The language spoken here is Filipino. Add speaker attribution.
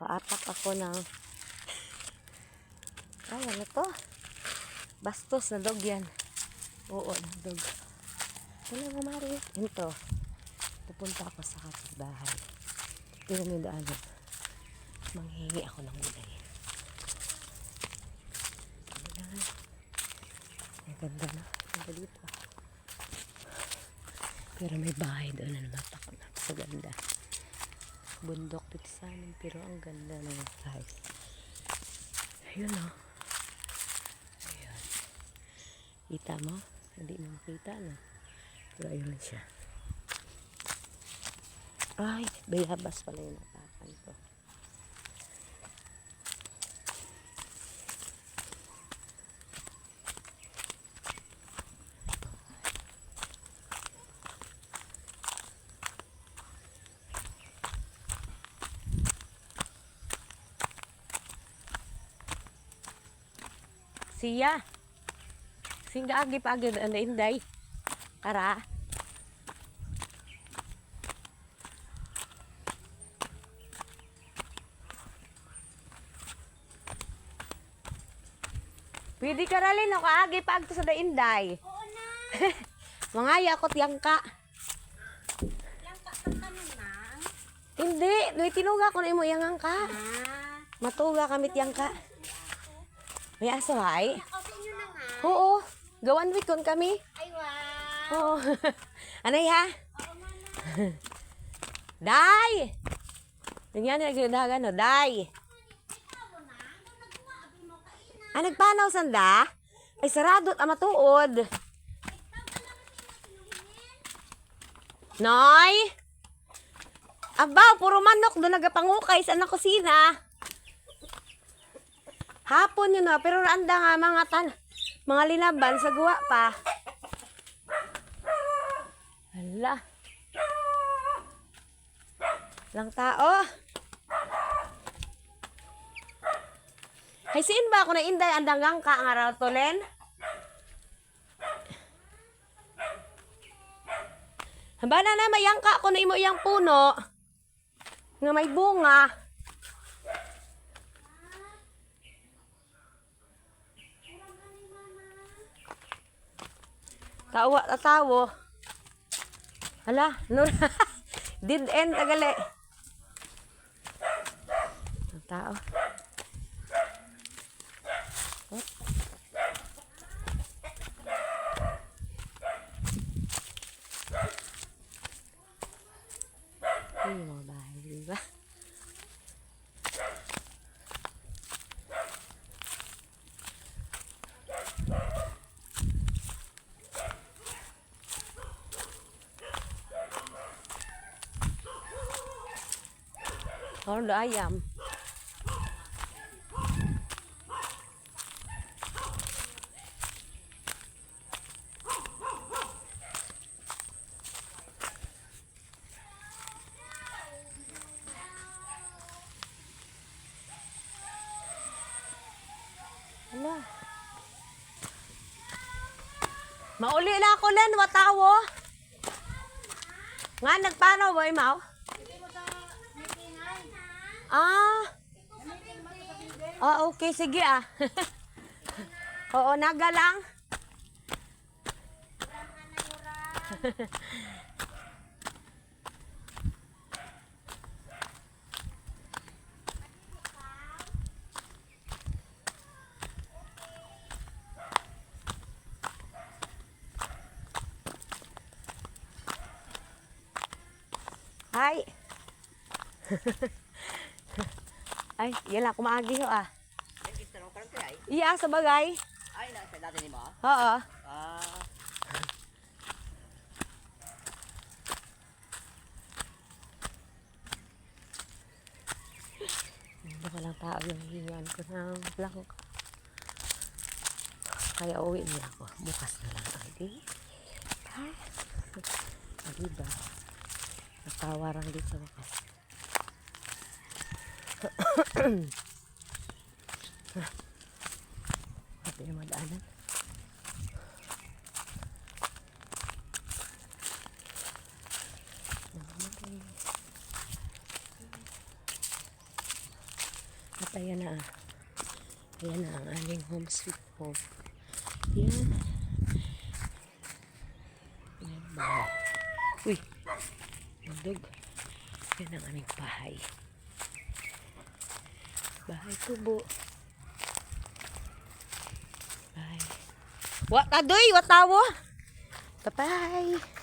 Speaker 1: Nakaatak ako ng... Ay, ano to? Bastos na dog yan. Oo, na dog. Wala nga, Mari. Ito. Pupunta ako sa kapitbahay. Pero may daanan. Manghingi ako ng gulay. Ang ganda na. Ang ganda dito. Pero may bahay doon na naman ako. Napakaganda. Bundok dito sa amin. Pero ang ganda ng guys. Ayun o. Ayun. Kita mo? Hindi mo makita no? Pero ayun siya. Ay, bayabas pala yung natakan ko. Siya. Singga agi pa agi na inday. Ara. Pwede ka ralin ako agi pa agto sa dainday.
Speaker 2: Oo na.
Speaker 1: Mangaya ako tiyang ka.
Speaker 2: Lang kakakanan na.
Speaker 1: Hindi, nuy tinuga ko na imo yang ka.
Speaker 2: Ah.
Speaker 1: Matuga kami tiyang ka. May aso hay?
Speaker 2: Kasi nyo na nga.
Speaker 1: Oo. Gawan week kon kami.
Speaker 2: Ay, wow.
Speaker 1: Oo. Anay ha?
Speaker 2: Oo, mama.
Speaker 1: Day! Tingnan niya nagdagan no, Day. Ah, nagpanaw sanda? Ay, sarado at matuod. Noy! Abaw, puro manok doon nagapangukay sa kusina. Hapon yun na, pero anda nga mga tan, mga linaban sa guwa pa. Hala. Lang tao. Hay siin ba ako na inday andangang ka nga raw to, Len? Habana na mayangka ako na imo iyang puno. Nga may bunga. Tawa, tatawo. Hala, no. Did end tagali. Ang tao. Ay, yung mga bahay, di ba? Horn do ayam. Ala. Mauli na ako len, watawo. Nga, nagpanaw ba, Imaw? Ah. Ah, okay. Sige ah. Oo, naga lang. Hi. Ay, yan lang, kumaagi ho ah. Iya, sa bagay.
Speaker 3: Ay, nasa natin mo?
Speaker 1: Oo.
Speaker 3: Ah,
Speaker 1: Hindi pa lang tao yung hihingan ko ng blank. Kaya uwi niya ako. Bukas na lang ang day. Ha? Ah, diba? Natawarang din sa wakas. Pati yung madaanan. At ayan na. Ayan na ang aming home sweet home. Yan. Ayan ba? Uy. Magdog. Yan ang aming bahay. Bahay kubo. Bahay. Wat adoy, watawo. Bye-bye.